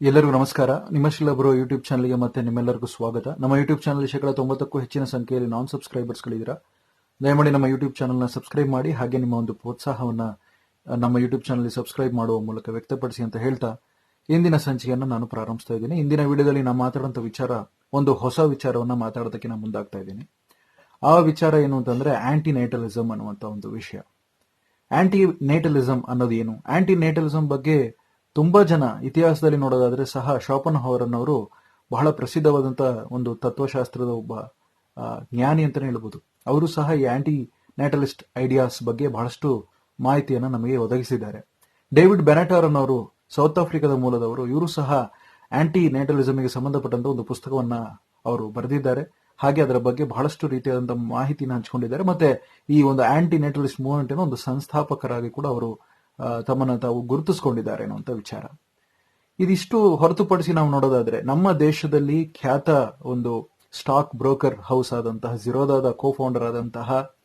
ಎಲ್ಲರಿಗೂ ನಮಸ್ಕಾರ. ನಿಮ್ಮ ಶಿಲಬ್ರೋ ಯೂಟ್ಯೂಬ್ ಚಾನಲ್ಗೆ ಮತ್ತೆ ನಿಮ್ಮೆಲ್ಲರಿಗೂ ಸ್ವಾಗತ. ನಮ್ಮ ಯೂಟ್ಯೂಬ್ ಚಾನಲ್ ಶೇಕಡ ತೊಂಬತ್ತಕ್ಕೂ ಹೆಚ್ಚಿನ ಸಂಖ್ಯೆಯಲ್ಲಿ ನಾನ್ ಸಬ್ಸ್ಕ್ರೈಬರ್ಸ್ಗಳಿದ್ದೀರಾ ದಯಮಾಡಿ ನಮ್ಮ ಯೂಟ್ಯೂಬ್ ಚಾನಲ್ನ ಸಬ್ಸ್ಕ್ರೈಬ್ ಮಾಡಿ, ಹಾಗೆ ನಿಮ್ಮ ಒಂದು ಪ್ರೋತ್ಸಾಹವನ್ನ ನಮ್ಮ ಯೂಟ್ಯೂಬ್ ಚಾನಲ್ ಸಬ್ಸ್ಕ್ರೈಬ್ ಮಾಡುವ ಮೂಲಕ ವ್ಯಕ್ತಪಡಿಸಿ ಅಂತ ಹೇಳ್ತಾ ಇಂದಿನ ಸಂಚಿಕೆಯನ್ನು ನಾನು ಪ್ರಾರಂಭಿಸ್ತಾ ಇದ್ದೀನಿ. ಇಂದಿನ ವಿಡಿಯೋದಲ್ಲಿ ನಾನು ಮಾತಾಡುವಂಥ ವಿಚಾರ, ಒಂದು ಹೊಸ ವಿಚಾರವನ್ನ ಮಾತಾಡೋದಕ್ಕೆ ನಾನು ಮುಂದಾಗ್ತಾ ಇದ್ದೀನಿ. ಆ ವಿಚಾರ ಏನು ಅಂತಂದ್ರೆ ಆಂಟಿ ನೈಟಲಿಸಮ್ ಅನ್ನುವಂಥ ಒಂದು ವಿಷಯ. ಆಂಟಿ ನೇಟಲಿಸಮ್ ಅನ್ನೋದು ಏನು? ಆಂಟಿ ನೇಟಲಿಸಮ್ ಬಗ್ಗೆ ತುಂಬಾ ಜನ ಇತಿಹಾಸದಲ್ಲಿ ನೋಡೋದಾದ್ರೆ ಸಹ ಶಾಪನ್ ಅವರನ್ನವರು ಬಹಳ ಪ್ರಸಿದ್ಧವಾದಂತಹ ಒಂದು ತತ್ವಶಾಸ್ತ್ರದ ಒಬ್ಬ ಜ್ಞಾನಿ ಅಂತಾನೆ ಹೇಳ್ಬೋದು. ಅವರು ಸಹ ಈ ಆಂಟಿ ನ್ಯಾಟಲಿಸ್ಟ್ ಐಡಿಯಾಸ್ ಬಗ್ಗೆ ಬಹಳಷ್ಟು ಮಾಹಿತಿಯನ್ನು ನಮಗೆ ಒದಗಿಸಿದ್ದಾರೆ. ಡೇವಿಡ್ ಬೆನೆಟಾರ್ ಅನ್ನೋರು ಸೌತ್ ಆಫ್ರಿಕಾದ ಮೂಲದವರು, ಇವರು ಸಹ ಆಂಟಿ ನೇಟಲಿಸಮ್ಗೆ ಸಂಬಂಧಪಟ್ಟಂತ ಒಂದು ಪುಸ್ತಕವನ್ನ ಅವರು ಬರೆದಿದ್ದಾರೆ. ಹಾಗೆ ಅದರ ಬಗ್ಗೆ ಬಹಳಷ್ಟು ರೀತಿಯಾದಂತಹ ಮಾಹಿತಿನ ಹಂಚಿಕೊಂಡಿದ್ದಾರೆ. ಮತ್ತೆ ಈ ಒಂದು ಆಂಟಿ ನೇಟಲಿಸ್ಟ್ ಮೂವ್ಮೆಂಟ್ ಒಂದು ಸಂಸ್ಥಾಪಕರಾಗಿ ಕೂಡ ಅವರು ತಮ್ಮನ್ನ ತಾವು ಗುರುತಿಸ್ಕೊಂಡಿದ್ದಾರೆ ಅನ್ನುವಂಥ ವಿಚಾರ. ಇದಿಷ್ಟು ಹೊರತುಪಡಿಸಿ ನಾವು ನೋಡೋದಾದ್ರೆ, ನಮ್ಮ ದೇಶದಲ್ಲಿ ಖ್ಯಾತ ಒಂದು ಸ್ಟಾಕ್ ಬ್ರೋಕರ್ ಹೌಸ್ ಆದಂತಹ ಜಿರೋದಾದ ಕೋ ಫೌಂಡರ್ ಆದಂತಹ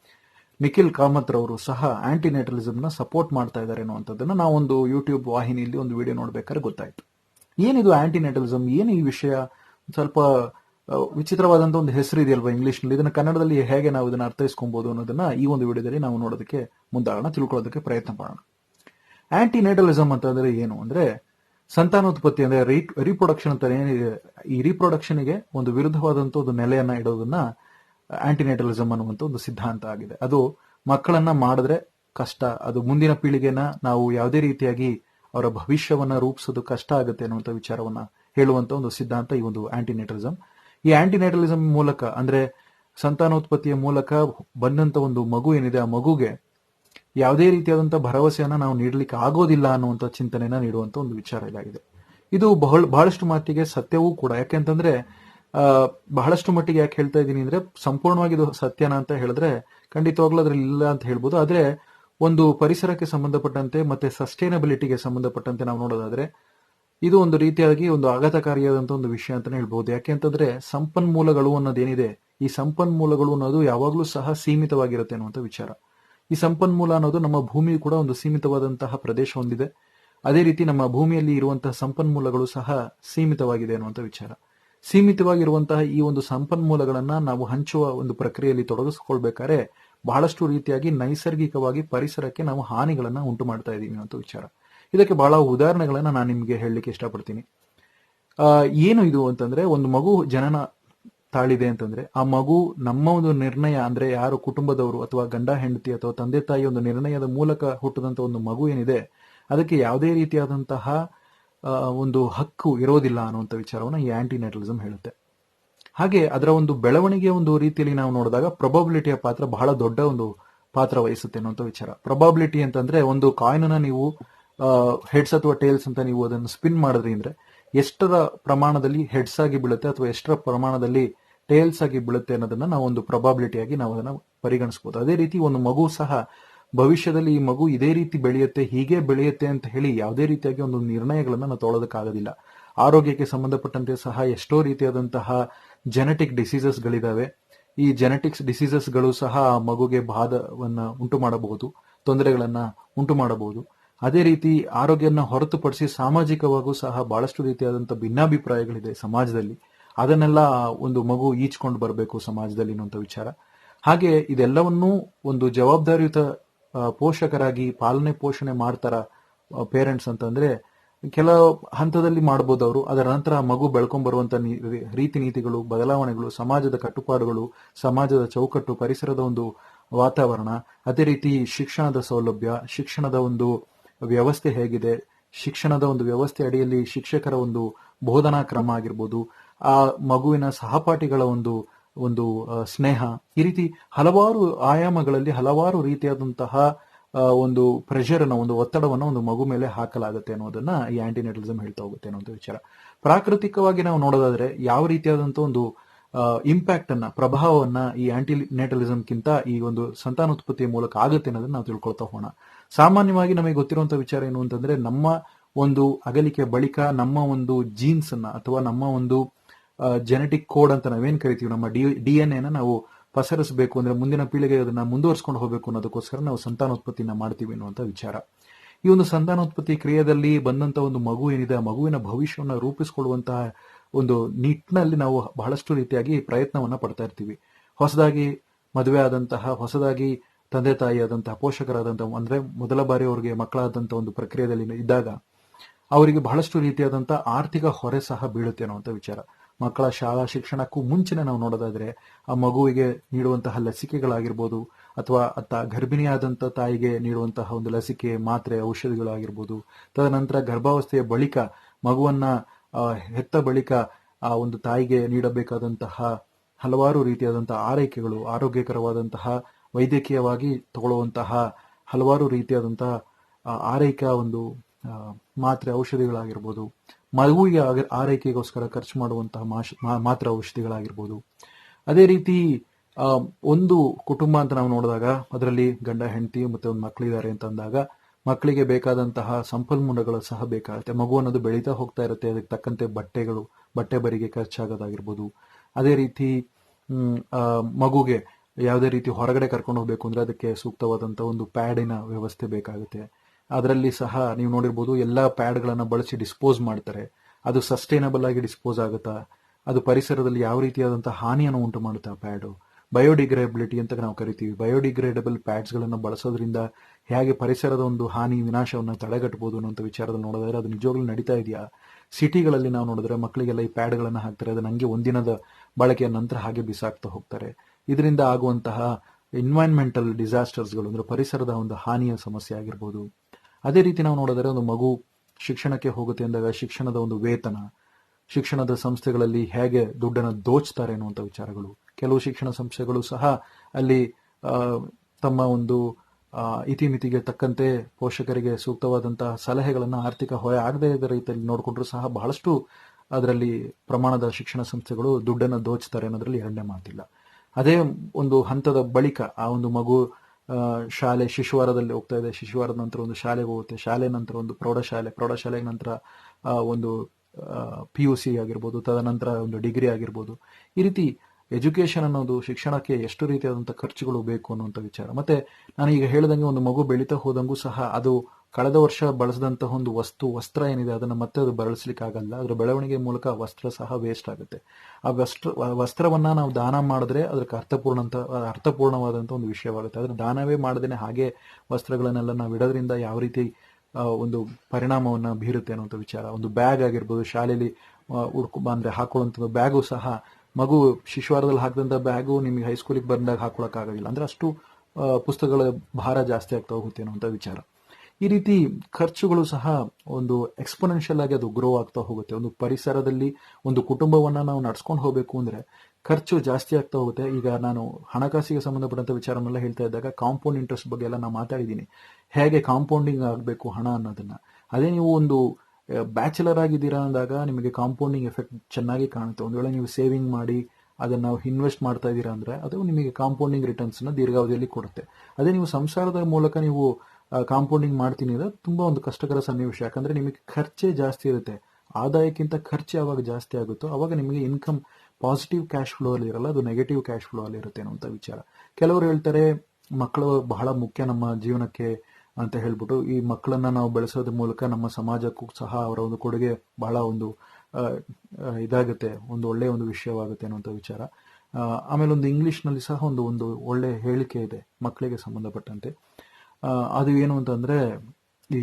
ನಿಖಿಲ್ ಕಾಮತ್ ರವರು ಸಹ ಆಂಟಿ ನ ಸಪೋರ್ಟ್ ಮಾಡ್ತಾ ಇದ್ದಾರೆ ಅನ್ನುವಂಥದ್ದನ್ನ ನಾವೊಂದು ಯೂಟ್ಯೂಬ್ ವಾಹಿನಿಯಲ್ಲಿ ಒಂದು ವಿಡಿಯೋ ನೋಡ್ಬೇಕಾದ್ರೆ ಗೊತ್ತಾಯ್ತು. ಏನಿದು ಆಂಟಿ ನೆಟಲಿಸಮ್ ಏನು ಈ ವಿಷಯ? ಸ್ವಲ್ಪ ವಿಚಿತ್ರವಾದಂತಹ ವಿಚಿತ್ರವಾದಂತ ಒಂದು ಹೆಸರು ಇಂಗ್ಲಿಷ್ನಲ್ಲಿ ಇದನ್ನ ಕನ್ನಡದಲ್ಲಿ ಹೇಗೆ ನಾವು ಇದನ್ನ ಅರ್ಥೈಸ್ಕೊಬಹುದು ಅನ್ನೋದನ್ನ ಈ ಒಂದು ವಿಡಿಯೋದಲ್ಲಿ ನಾವು ನೋಡೋದಕ್ಕೆ ಮುಂದಾಗೋಣ, ತಿಳ್ಕೊಳ್ಳೋದಕ್ಕೆ ಪ್ರಯತ್ನ ಮಾಡೋಣ. ಆಂಟಿ ನೇಟಲಿಸಮ್ ಅಂತಂದ್ರೆ ಏನು? ಅಂದ್ರೆ ಸಂತಾನೋತ್ಪತ್ತಿ ಅಂದ್ರೆ ರೀಪ್ರೊಡಕ್ಷನ್ ಅಂತ ಏನಿದೆ ಈ ರೀಪ್ರೊಡಕ್ಷನ್ಗೆ ಒಂದು ವಿರುದ್ಧವಾದಂತ ಒಂದು ನೆಲೆಯನ್ನ ಇಡೋದನ್ನ ಆಂಟಿನೇಟಲಿಸಮ್ ಅನ್ನುವಂತ ಒಂದು ಸಿದ್ಧಾಂತ ಆಗಿದೆ. ಅದು ಮಕ್ಕಳನ್ನ ಮಾಡಿದ್ರೆ ಕಷ್ಟ. ಅದು ಮುಂದಿನ ಪೀಳಿಗೆನ ನಾವು ಯಾವುದೇ ರೀತಿಯಾಗಿ ಅವರ ಭವಿಷ್ಯವನ್ನ ರೂಪಿಸೋದು ಕಷ್ಟ ಆಗುತ್ತೆ ಅನ್ನುವಂಥ ವಿಚಾರವನ್ನ ಹೇಳುವಂತ ಒಂದು ಸಿದ್ಧಾಂತ ಈ ಒಂದು ಆಂಟಿನೇಟಲಿಸಮ್ ಈ ಆಂಟಿನೇಟಲಿಸಮ್ ಮೂಲಕ ಅಂದ್ರೆ ಸಂತಾನೋತ್ಪತ್ತಿಯ ಮೂಲಕ ಬಂದಂತ ಒಂದು ಮಗು ಏನಿದೆ? ಆ ಮಗುಗೆ ಯಾವುದೇ ರೀತಿಯಾದಂತಹ ಭರವಸೆಯನ್ನ ನಾವು ನೀಡಲಿಕ್ಕೆ ಆಗೋದಿಲ್ಲ ಅನ್ನುವಂಥ ಚಿಂತನೆಯನ್ನ ನೀಡುವಂತ ಒಂದು ವಿಚಾರ ಇದಾಗಿದೆ. ಇದು ಬಹಳ, ಬಹಳಷ್ಟು ಮಟ್ಟಿಗೆ ಸತ್ಯವೂ ಕೂಡ. ಯಾಕೆಂತಂದ್ರೆ ಬಹಳಷ್ಟು ಮಟ್ಟಿಗೆ ಯಾಕೆ ಹೇಳ್ತಾ ಇದ್ದೀನಿ ಅಂದ್ರೆ, ಸಂಪೂರ್ಣವಾಗಿ ಇದು ಸತ್ಯನ ಅಂತ ಹೇಳಿದ್ರೆ ಖಂಡಿತವಾಗ್ಲೂ ಅದ್ರಲ್ಲಿ ಇಲ್ಲ ಅಂತ ಹೇಳ್ಬೋದು. ಆದ್ರೆ, ಒಂದು ಪರಿಸರಕ್ಕೆ ಸಂಬಂಧಪಟ್ಟಂತೆ ಮತ್ತೆ ಸಸ್ಟೈನಬಿಲಿಟಿಗೆ ಸಂಬಂಧಪಟ್ಟಂತೆ ನಾವು ನೋಡೋದಾದ್ರೆ, ಇದು ಒಂದು ರೀತಿಯಾಗಿ ಒಂದು ಆಘಾತಕಾರಿಯಾದಂಥ ಒಂದು ವಿಷಯ ಅಂತಾನೆ ಹೇಳ್ಬಹುದು ಯಾಕೆಂತಂದ್ರೆ ಸಂಪನ್ಮೂಲಗಳು ಅನ್ನೋದೇನಿದೆ, ಈ ಸಂಪನ್ಮೂಲಗಳು ಅನ್ನೋದು ಯಾವಾಗಲೂ ಸಹ ಸೀಮಿತವಾಗಿರುತ್ತೆ ಅನ್ನುವಂಥ ವಿಚಾರ. ಈ ಸಂಪನ್ಮೂಲ ಅನ್ನೋದು ನಮ್ಮ ಭೂಮಿ ಕೂಡ ಒಂದು ಸೀಮಿತವಾದಂತಹ ಪ್ರದೇಶ ಹೊಂದಿದೆ. ಅದೇ ರೀತಿ ನಮ್ಮ ಭೂಮಿಯಲ್ಲಿ ಇರುವಂತಹ ಸಂಪನ್ಮೂಲಗಳು ಸಹ ಸೀಮಿತವಾಗಿದೆ ಅನ್ನುವಂಥ ವಿಚಾರ. ಸೀಮಿತವಾಗಿರುವಂತಹ ಈ ಒಂದು ಸಂಪನ್ಮೂಲಗಳನ್ನ ನಾವು ಹಂಚುವ ಒಂದು ಪ್ರಕ್ರಿಯೆಯಲ್ಲಿ ತೊಡಗಿಸ್ಕೊಳ್ಬೇಕಾದ್ರೆ ಬಹಳಷ್ಟು ರೀತಿಯಾಗಿ ನೈಸರ್ಗಿಕವಾಗಿ ಪರಿಸರಕ್ಕೆ ನಾವು ಹಾನಿಗಳನ್ನ ಉಂಟು ಮಾಡ್ತಾ ಇದ್ದೀವಿ ಅಂತ ವಿಚಾರ. ಇದಕ್ಕೆ ಬಹಳ ಉದಾಹರಣೆಗಳನ್ನ ನಾನು ನಿಮಗೆ ಹೇಳಲಿಕ್ಕೆ ಇಷ್ಟಪಡ್ತೀನಿ. ಏನು ಇದು ಅಂತಂದ್ರೆ ಒಂದು ಮಗು ಜನನ ತಾಳಿದೆ ಅಂತಂದ್ರೆ, ಆ ಮಗು ನಮ್ಮ ಒಂದು ನಿರ್ಣಯ ಅಂದ್ರೆ ಯಾರು ಕುಟುಂಬದವರು ಅಥವಾ ಗಂಡ, ಹೆಂಡತಿ ಅಥವಾ ತಂದೆ, ತಾಯಿ ಒಂದು ನಿರ್ಣಯದ ಮೂಲಕ ಹುಟ್ಟದಂತ ಒಂದು ಮಗು ಏನಿದೆ, ಅದಕ್ಕೆ ಯಾವುದೇ ರೀತಿಯಾದಂತಹ ಒಂದು ಹಕ್ಕು ಇರೋದಿಲ್ಲ ಅನ್ನುವಂಥ ವಿಚಾರವನ್ನು ಈ ಆಂಟಿ ಹೇಳುತ್ತೆ. ಹಾಗೆ ಅದರ ಒಂದು ಬೆಳವಣಿಗೆ ಒಂದು ರೀತಿಯಲ್ಲಿ ನಾವು ನೋಡಿದಾಗ ಪ್ರೊಬಬಿಲಿಟಿಯ ಪಾತ್ರ ಬಹಳ ದೊಡ್ಡ ಒಂದು ಪಾತ್ರ ವಹಿಸುತ್ತೆ ಅನ್ನುವಂಥ ವಿಚಾರ. ಪ್ರೊಬಬಿಲಿಟಿ ಅಂತಂದ್ರೆ ಒಂದು ಕಾಯಿನ್ ನೀವು ಹೆಡ್ಸ್ ಅಥವಾ ಟೇಲ್ಸ್ ಅಂತ ನೀವು ಅದನ್ನು ಸ್ಪಿನ್ ಮಾಡಿದ್ರಿ ಅಂದ್ರೆ ಎಷ್ಟರ ಪ್ರಮಾಣದಲ್ಲಿ ಹೆಡ್ಸ್ ಆಗಿ ಬೀಳುತ್ತೆ ಅಥವಾ ಎಷ್ಟರ ಪ್ರಮಾಣದಲ್ಲಿ ಟೇಲ್ಸ್ ಆಗಿ ಬೀಳುತ್ತೆ ಅನ್ನೋದನ್ನ ನಾವು ಒಂದು ಪ್ರೊಬಾಬಿಲಿಟಿ ಆಗಿ ನಾವು ಅದನ್ನ ಪರಿಗಣಿಸಬಹುದು ಅದೇ ರೀತಿ ಒಂದು ಮಗು ಸಹ ಭವಿಷ್ಯದಲ್ಲಿ ಈ ಮಗು ಇದೇ ರೀತಿ ಬೆಳೆಯುತ್ತೆ, ಹೀಗೆ ಬೆಳೆಯುತ್ತೆ ಅಂತ ಹೇಳಿ ಯಾವುದೇ ರೀತಿಯಾಗಿ ಒಂದು ನಿರ್ಣಯಗಳನ್ನ ನಾವು ತೊಗೊಳೋದಕ್ಕಾಗೋದಿಲ್ಲ. ಆರೋಗ್ಯಕ್ಕೆ ಸಂಬಂಧಪಟ್ಟಂತೆ ಸಹ ಎಷ್ಟೋ ರೀತಿಯಾದಂತಹ ಜೆನೆಟಿಕ್ ಡಿಸೀಸಸ್ ಗಳಿದಾವೆ. ಈ ಜೆನೆಟಿಕ್ಸ್ ಡಿಸೀಸಸ್ಗಳು ಸಹ ಆ ಮಗುಗೆ ಬಾಧವನ್ನ ಉಂಟು ಮಾಡಬಹುದು, ತೊಂದರೆಗಳನ್ನ ಉಂಟು ಮಾಡಬಹುದು. ಅದೇ ರೀತಿ ಆರೋಗ್ಯನ ಹೊರತುಪಡಿಸಿ ಸಾಮಾಜಿಕವಾಗೂ ಸಹ ಬಹಳಷ್ಟು ರೀತಿಯಾದಂತಹ ಭಿನ್ನಾಭಿಪ್ರಾಯಗಳಿದೆ ಸಮಾಜದಲ್ಲಿ. ಅದನ್ನೆಲ್ಲ ಒಂದು ಮಗು ಈಚ್ಕೊಂಡು ಬರಬೇಕು ಸಮಾಜದಲ್ಲಿ ಅನ್ನುವಂಥ ವಿಚಾರ. ಹಾಗೆ ಇದೆಲ್ಲವನ್ನೂ ಒಂದು ಜವಾಬ್ದಾರಿಯುತ ಪೋಷಕರಾಗಿ ಪಾಲನೆ, ಪೋಷಣೆ ಮಾಡ್ತಾರ ಪೇರೆಂಟ್ಸ್ ಅಂತಂದ್ರೆ ಕೆಲ ಹಂತದಲ್ಲಿ ಮಾಡಬಹುದು ಅವರು. ಅದರ ನಂತರ ಮಗು ಬೆಳ್ಕೊಂಡ್ ಬರುವಂತ ರೀತಿ ನೀತಿಗಳು, ಬದಲಾವಣೆಗಳು, ಸಮಾಜದ ಕಟ್ಟುಪಾಡುಗಳು, ಸಮಾಜದ ಚೌಕಟ್ಟು, ಪರಿಸರದ ಒಂದು ವಾತಾವರಣ, ಅದೇ ರೀತಿ ಶಿಕ್ಷಣದ ಸೌಲಭ್ಯ, ಶಿಕ್ಷಣದ ಒಂದು ವ್ಯವಸ್ಥೆ ಹೇಗಿದೆ, ಶಿಕ್ಷಣದ ಒಂದು ವ್ಯವಸ್ಥೆ ಅಡಿಯಲ್ಲಿ ಶಿಕ್ಷಕರ ಒಂದು ಬೋಧನಾ ಕ್ರಮ ಆಗಿರ್ಬೋದು ಆ ಮಗುವಿನ ಸಹಪಾಠಿಗಳ ಒಂದು ಒಂದು ಸ್ನೇಹ. ಈ ರೀತಿ ಹಲವಾರು ಆಯಾಮಗಳಲ್ಲಿ ಹಲವಾರು ರೀತಿಯಾದಂತಹ ಒಂದು ಪ್ರೆಷರ್ ಅನ್ನ, ಒಂದು ಒತ್ತಡವನ್ನ ಒಂದು ಮಗು ಮೇಲೆ ಹಾಕಲಾಗುತ್ತೆ ಅನ್ನೋದನ್ನ ಈ ಆಂಟಿನೆಟಲಿಸಮ್ ಹೇಳ್ತಾ ಹೋಗುತ್ತೆ ಅನ್ನೋ ವಿಚಾರ. ಪ್ರಾಕೃತಿಕವಾಗಿ ನಾವು ನೋಡೋದಾದ್ರೆ ಯಾವ ರೀತಿಯಾದಂತಹ ಒಂದು ಇಂಪ್ಯಾಕ್ಟ್ ಅನ್ನ, ಪ್ರಭಾವವನ್ನ ಈ ಆಂಟಿ ನೇಟಲಿಸಮ್ಗಿಂತ ಈ ಒಂದು ಸಂತಾನೋತ್ಪತ್ತಿಯ ಮೂಲಕ ಆಗುತ್ತೆ ಅನ್ನೋದನ್ನ ನಾವು ತಿಳ್ಕೊಳ್ತಾ ಹೋಗೋಣ. ಸಾಮಾನ್ಯವಾಗಿ ನಮಗೆ ಗೊತ್ತಿರುವಂತಹ ವಿಚಾರ ಏನು ಅಂತಂದ್ರೆ ನಮ್ಮ ಒಂದು ಅಗಲಿಕೆ ಬಳಿಕ ನಮ್ಮ ಒಂದು ಜೀನ್ಸ್ ಅನ್ನ, ಅಥವಾ ನಮ್ಮ ಒಂದು ಜೆನೆಟಿಕ್ ಕೋಡ್ ಅಂತ ನಾವೇನ್ ಕರಿತೀವಿ? ನಮ್ಮ ಡಿ ಡಿ ಎನ್ ಎನ ನಾವು ಪಸರಿಸಬೇಕು ಅಂದ್ರೆ ಮುಂದಿನ ಪೀಳಿಗೆ ಅದನ್ನ ಮುಂದುವರ್ಸ್ಕೊಂಡು ಹೋಗಬೇಕು ಅನ್ನೋದಕ್ಕೋಸ್ಕರ ನಾವು ಸಂತಾನೋತ್ಪತ್ತಿನ ಮಾಡ್ತೀವಿ ಅನ್ನುವಂಥ ವಿಚಾರ. ಈ ಒಂದು ಸಂತಾನೋತ್ಪತ್ತಿ ಕ್ರಿಯೆಯಲ್ಲಿ ಬಂದಂತ ಒಂದು ಮಗು ಏನಿದೆ, ಆ ಮಗುವಿನ ಭವಿಷ್ಯವನ್ನು ರೂಪಿಸಿಕೊಳ್ಳುವಂತಹ ಒಂದು ನಿಟ್ಟಿನಲ್ಲಿ ನಾವು ಬಹಳಷ್ಟು ರೀತಿಯಾಗಿ ಪ್ರಯತ್ನವನ್ನ ಪಡ್ತಾ ಇರ್ತೀವಿ. ಹೊಸದಾಗಿ ಮದುವೆ ಆದಂತಹ, ಹೊಸದಾಗಿ ತಂದೆ ತಾಯಿ ಆದಂತಹ, ಪೋಷಕರಾದಂತಹ, ಅಂದ್ರೆ ಮೊದಲ ಬಾರಿ ಅವರಿಗೆ ಮಕ್ಕಳಾದಂತಹ ಒಂದು ಪ್ರಕ್ರಿಯೆಯಲ್ಲಿ ಇದ್ದಾಗ ಅವರಿಗೆ ಬಹಳಷ್ಟು ರೀತಿಯಾದಂತಹ ಆರ್ಥಿಕ ಹೊರೆ ಸಹ ಬೀಳುತ್ತೆ ಅನ್ನುವಂಥ ವಿಚಾರ. ಮಕ್ಕಳ ಶಾಲಾ ಶಿಕ್ಷಣಕ್ಕೂ ಮುಂಚೆನೆ ನಾವು ನೋಡೋದಾದ್ರೆ ಆ ಮಗುವಿಗೆ ನೀಡುವಂತಹ ಲಸಿಕೆಗಳಾಗಿರ್ಬೋದು ಅಥವಾ ಅತ್ತ ಗರ್ಭಿಣಿಯಾದಂಥ ತಾಯಿಗೆ ನೀಡುವಂತಹ ಒಂದು ಲಸಿಕೆ ಮಾತ್ರೆ, ಔಷಧಿಗಳಾಗಿರ್ಬೋದು. ತದನಂತರ ಗರ್ಭಾವಸ್ಥೆಯ ಬಳಿಕ ಮಗುವನ್ನ ಹೆತ್ತ ಬಳಿಕ ಆ ಒಂದು ತಾಯಿಗೆ ನೀಡಬೇಕಾದಂತಹ ಹಲವಾರು ರೀತಿಯಾದಂತಹ ಆರೈಕೆಗಳು, ಆರೋಗ್ಯಕರವಾದಂತಹ ವೈದ್ಯಕೀಯವಾಗಿ ತಗೊಳ್ಳುವಂತಹ ಹಲವಾರು ರೀತಿಯಾದಂತಹ ಆರೈಕೆ ಒಂದು ಮಾತ್ರೆ, ಔಷಧಿಗಳಾಗಿರ್ಬೋದು. ಮಗುವಿಗೆ ಆರೈಕೆಗೋಸ್ಕರ ಖರ್ಚು ಮಾಡುವಂತಹ ಮಾತ್ರ ಔಷಧಿಗಳಾಗಿರ್ಬೋದು. ಅದೇ ರೀತಿ ಒಂದು ಕುಟುಂಬ ಅಂತ ನಾವು ನೋಡಿದಾಗ, ಅದರಲ್ಲಿ ಗಂಡ, ಹೆಂಡತಿ ಮತ್ತೆ ಒಂದು ಮಕ್ಕಳಿದ್ದಾರೆ ಅಂತ ಅಂದಾಗ ಮಕ್ಕಳಿಗೆ ಬೇಕಾದಂತಹ ಸಂಪನ್ಮೂಲಗಳು ಸಹ ಬೇಕಾಗುತ್ತೆ. ಮಗು ಅನ್ನೋದು ಬೆಳೀತಾ ಹೋಗ್ತಾ ಇರುತ್ತೆ, ಅದಕ್ಕೆ ತಕ್ಕಂತೆ ಬಟ್ಟೆಗಳು, ಬಟ್ಟೆ ಬರಿಗೆ ಖರ್ಚಾಗೋದಾಗಿರ್ಬೋದು. ಅದೇ ರೀತಿ ಮಗುಗೆ ಯಾವುದೇ ರೀತಿ ಹೊರಗಡೆ ಕರ್ಕೊಂಡು ಹೋಗಬೇಕು ಅಂದರೆ ಅದಕ್ಕೆ ಸೂಕ್ತವಾದಂಥ ಒಂದು ಪ್ಯಾಡಿನ ವ್ಯವಸ್ಥೆ ಬೇಕಾಗುತ್ತೆ. ಅದರಲ್ಲಿ ಸಹ ನೀವು ನೋಡಿರ್ಬೋದು ಎಲ್ಲ ಪ್ಯಾಡ್ಗಳನ್ನು ಬಳಸಿ ಡಿಸ್ಪೋಸ್ ಮಾಡ್ತಾರೆ. ಅದು ಸಸ್ಟೈನಬಲ್ ಆಗಿ ಡಿಸ್ಪೋಸ್ ಆಗುತ್ತಾ? ಅದು ಪರಿಸರದಲ್ಲಿ ಯಾವ ರೀತಿಯಾದಂಥ ಹಾನಿಯನ್ನು ಉಂಟು ಮಾಡುತ್ತಾ ಪ್ಯಾಡು ಬಯೋಡಿಗ್ರೇಬಿಲಿಟಿ ಅಂತ ನಾವು ಕರಿತೀವಿ. ಬಯೋಡಿಗ್ರೇಡಬಲ್ ಪ್ಯಾಡ್ಸ್ಗಳನ್ನು ಬಳಸೋದ್ರಿಂದ ಹೇಗೆ ಪರಿಸರದ ಒಂದು ಹಾನಿ, ವಿನಾಶವನ್ನು ತಡೆಗಟ್ಟಬಹುದು ಅನ್ನೋಂಥ ವಿಚಾರದಲ್ಲಿ ನೋಡಿದ್ರೆ ಅದು ನಿಜವಾಗ್ಲೂ ನಡೀತಾ ಇದೆಯಾ? ಸಿಟಿಗಳಲ್ಲಿ ನಾವು ನೋಡಿದ್ರೆ ಮಕ್ಕಳಿಗೆಲ್ಲ ಈ ಪ್ಯಾಡ್ಗಳನ್ನು ಹಾಕ್ತಾರೆ. ಅದು ನಂಗೆ ಒಂದಿನದ ಬಳಕೆಯ ನಂತರ ಹಾಗೆ ಬಿಸಾಕ್ತಾ ಹೋಗ್ತಾರೆ. ಇದರಿಂದ ಆಗುವಂತಹ ಎನ್ವೈರನ್ಮೆಂಟಲ್ ಡಿಸಾಸ್ಟರ್ಸ್ಗಳು ಅಂದರೆ ಪರಿಸರದ ಒಂದು ಹಾನಿಯ ಸಮಸ್ಯೆ ಆಗಿರ್ಬೋದು. ಅದೇ ರೀತಿ ನಾವು ನೋಡಿದರೆ ಒಂದು ಮಗು ಶಿಕ್ಷಣಕ್ಕೆ ಹೋಗುತ್ತೆ ಅಂದಾಗ ಶಿಕ್ಷಣದ ಒಂದು ವೇತನ, ಶಿಕ್ಷಣದ ಸಂಸ್ಥೆಗಳಲ್ಲಿ ಹೇಗೆ ದುಡ್ಡನ್ನು ದೋಚ್ತಾರೆ ಅನ್ನುವಂಥ ವಿಚಾರಗಳು. ಕೆಲವು ಶಿಕ್ಷಣ ಸಂಸ್ಥೆಗಳು ಸಹ ಅಲ್ಲಿ ತಮ್ಮ ಒಂದು ಇತಿಮಿತಿಗೆ ತಕ್ಕಂತೆ ಪೋಷಕರಿಗೆ ಸೂಕ್ತವಾದಂತಹ ಸಲಹೆಗಳನ್ನು ಆರ್ಥಿಕ ಹೊರೆ ಆಗದೇ ಇದ್ದ ರೀತಿಯಲ್ಲಿ ನೋಡಿಕೊಂಡ್ರು ಸಹ ಬಹಳಷ್ಟು ಅದರಲ್ಲಿ ಪ್ರಮಾಣದ ಶಿಕ್ಷಣ ಸಂಸ್ಥೆಗಳು ದುಡ್ಡನ್ನು ದೋಚ್ತಾರೆ ಅನ್ನೋದ್ರಲ್ಲಿ ಎರಡನೇ ಮಾತಿಲ್ಲ. ಅದೇ ಒಂದು ಹಂತದ ಬಳಿಕ ಆ ಒಂದು ಮಗು ಶಾಲೆ ಶಿಶುವಾರದಲ್ಲಿ ಹೋಗ್ತಾ ಇದೆ. ಶಿಶುವಾರದ ನಂತರ ಒಂದು ಶಾಲೆಗೆ ಹೋಗುತ್ತೆ. ಶಾಲೆ ನಂತರ ಒಂದು ಪ್ರೌಢಶಾಲೆ. ಪ್ರೌಢಶಾಲೆ ನಂತರ ಒಂದು ಪಿ ಯು ಸಿ ಆಗಿರ್ಬೋದು, ತದನಂತರ ಒಂದು ಡಿಗ್ರಿ ಆಗಿರ್ಬೋದು. ಈ ರೀತಿ ಎಜುಕೇಶನ್ ಅನ್ನೋದು ಶಿಕ್ಷಣಕ್ಕೆ ಎಷ್ಟು ರೀತಿಯಾದಂಥ ಖರ್ಚುಗಳು ಬೇಕು ಅನ್ನುವಂಥ ವಿಚಾರ. ಮತ್ತೆ ನಾನು ಈಗ ಹೇಳಿದಂಗೆ ಒಂದು ಮಗು ಬೆಳೀತಾ ಹೋದಂಗೂ ಸಹ ಅದು ಕಳೆದ ವರ್ಷ ಬಳಸಿದಂತಹ ಒಂದು ವಸ್ತು, ವಸ್ತ್ರ ಏನಿದೆ, ಅದನ್ನು ಮತ್ತೆ ಅದು ಬಳಸಲಿಕ್ಕೆ ಆಗಲ್ಲ ಅದರ ಬೆಳವಣಿಗೆ ಮೂಲಕ ವಸ್ತ್ರ ಸಹ ವೇಸ್ಟ್ ಆಗುತ್ತೆ. ಆ ವಸ್ತ್ರ, ವಸ್ತ್ರವನ್ನ ನಾವು ದಾನ ಮಾಡಿದ್ರೆ ಅದಕ್ಕೆ ಅರ್ಥಪೂರ್ಣ ಅಂತ ಒಂದು ವಿಷಯವಾಗುತ್ತೆ. ಅದನ್ನು ದಾನವೇ ಮಾಡದೇನೆ ಹಾಗೆ ವಸ್ತ್ರಗಳನ್ನೆಲ್ಲ ನಾವು ಇಡೋದ್ರಿಂದ ಯಾವ ರೀತಿ ಒಂದು ಪರಿಣಾಮವನ್ನ ಬೀರುತ್ತೆ ಅನ್ನೋಂಥ ವಿಚಾರ. ಒಂದು ಬ್ಯಾಗ್ ಆಗಿರ್ಬೋದು, ಶಾಲೆಯಲ್ಲಿ ಉಡ್ಕೊ ಅಂದ್ರೆ ಹಾಕೊಳ್ಳುವಂಥದ್ದು ಬ್ಯಾಗು ಸಹ ಮಗು ಶಿಶುವಾರದಲ್ಲಿ ಹಾಕಿದಂಥ ಬ್ಯಾಗು ನಿಮಗೆ ಹೈಸ್ಕೂಲಿಗೆ ಬಂದಾಗ ಹಾಕೊಳಕ್ಕಾಗಲ್ಲ ಅಂದ್ರೆ ಅಷ್ಟು ಪುಸ್ತಕಗಳ ಭಾರ ಜಾಸ್ತಿ ಆಗ್ತಾ ಹೋಗುತ್ತೆ ಅನ್ನುವಂಥ ವಿಚಾರ. ಈ ರೀತಿ ಖರ್ಚುಗಳು ಸಹ ಒಂದು ಎಕ್ಸ್ಪೊನೆನ್ಷಿಯಲ್ ಆಗಿ ಅದು ಗ್ರೋ ಆಗ್ತಾ ಹೋಗುತ್ತೆ. ಒಂದು ಪರಿಸರದಲ್ಲಿ ಒಂದು ಕುಟುಂಬವನ್ನ ನಾವು ನಡ್ಸ್ಕೊಂಡು ಹೋಗಬೇಕು ಅಂದ್ರೆ ಖರ್ಚು ಜಾಸ್ತಿ ಆಗ್ತಾ ಹೋಗುತ್ತೆ. ಈಗ ನಾನು ಹಣಕಾಸಿಗೆ ಸಂಬಂಧಪಟ್ಟಂತ ವಿಚಾರನೆಲ್ಲ ಹೇಳ್ತಾ ಇದ್ದಾಗ ಕಾಂಪೌಂಡ್ ಇಂಟ್ರೆಸ್ಟ್ ಬಗ್ಗೆ ಎಲ್ಲ ನಾನು ಮಾತಾಡಿದ್ದೀನಿ. ಹೇಗೆ ಕಾಂಪೌಂಡಿಂಗ್ ಆಗಬೇಕು ಹಣ ಅನ್ನೋದನ್ನ? ಅದೇ ನೀವು ಒಂದು ಬ್ಯಾಚುಲರ್ ಆಗಿದ್ದೀರಾ ಅಂದಾಗ ನಿಮಗೆ ಕಾಂಪೌಂಡಿಂಗ್ ಎಫೆಕ್ಟ್ ಚೆನ್ನಾಗಿ ಕಾಣುತ್ತೆ. ಒಂದು ವೇಳೆ ನೀವು ಸೇವಿಂಗ್ ಮಾಡಿ ಅದನ್ನ ನಾವು ಇನ್ವೆಸ್ಟ್ ಮಾಡ್ತಾ ಇದ್ದೀರಾ ಅಂದ್ರೆ ಅದು ನಿಮಗೆ ಕಾಂಪೌಂಡಿಂಗ್ ರಿಟರ್ನ್ಸ್ನ ದೀರ್ಘಾವಧಿಯಲ್ಲಿ ಕೊಡುತ್ತೆ. ಅದೇ ನೀವು ಸಂಸಾರದ ಮೂಲಕ ನೀವು ಕಾಂಪೌಂಡಿಂಗ್ ಮಾಡ್ತೀನಿ ಅಂದರೆ ತುಂಬ ಒಂದು ಕಷ್ಟಕರ ಸನ್ನಿವೇಶ. ಯಾಕಂದರೆ ನಿಮಗೆ ಖರ್ಚೇ ಜಾಸ್ತಿ ಇರುತ್ತೆ. ಆದಾಯಕ್ಕಿಂತ ಖರ್ಚು ಯಾವಾಗ ಜಾಸ್ತಿ ಆಗುತ್ತೋ ಅವಾಗ ನಿಮಗೆ ಇನ್ಕಮ್ ಪಾಸಿಟಿವ್ ಕ್ಯಾಶ್ ಫ್ಲೋ ಅಲ್ಲಿ ಇರಲ್ಲ, ಅದು ನೆಗೆಟಿವ್ ಕ್ಯಾಶ್ ಫ್ಲೋ ಅಲ್ಲಿ ಇರುತ್ತೆ ಅನ್ನುವಂಥ ವಿಚಾರ. ಕೆಲವರು ಹೇಳ್ತಾರೆ, ಮಕ್ಕಳು ಬಹಳ ಮುಖ್ಯ ನಮ್ಮ ಜೀವನಕ್ಕೆ ಅಂತ ಹೇಳ್ಬಿಟ್ಟು, ಈ ಮಕ್ಕಳನ್ನ ನಾವು ಬೆಳೆಸೋದ್ರ ಮೂಲಕ ನಮ್ಮ ಸಮಾಜಕ್ಕೂ ಸಹ ಅವರ ಒಂದು ಕೊಡುಗೆ ಬಹಳ ಒಂದು ಇದಾಗುತ್ತೆ, ಒಂದು ಒಳ್ಳೆಯ ಒಂದು ವಿಷಯವಾಗುತ್ತೆ ಅನ್ನುವಂಥ ವಿಚಾರ. ಆಮೇಲೆ ಒಂದು ಇಂಗ್ಲಿಷ್ನಲ್ಲಿ ಸಹ ಒಂದು ಒಂದು ಒಳ್ಳೆ ಹೇಳಿಕೆ ಇದೆ ಮಕ್ಕಳಿಗೆ ಸಂಬಂಧಪಟ್ಟಂತೆ. ಅದು ಏನು ಅಂತಂದ್ರೆ ಈ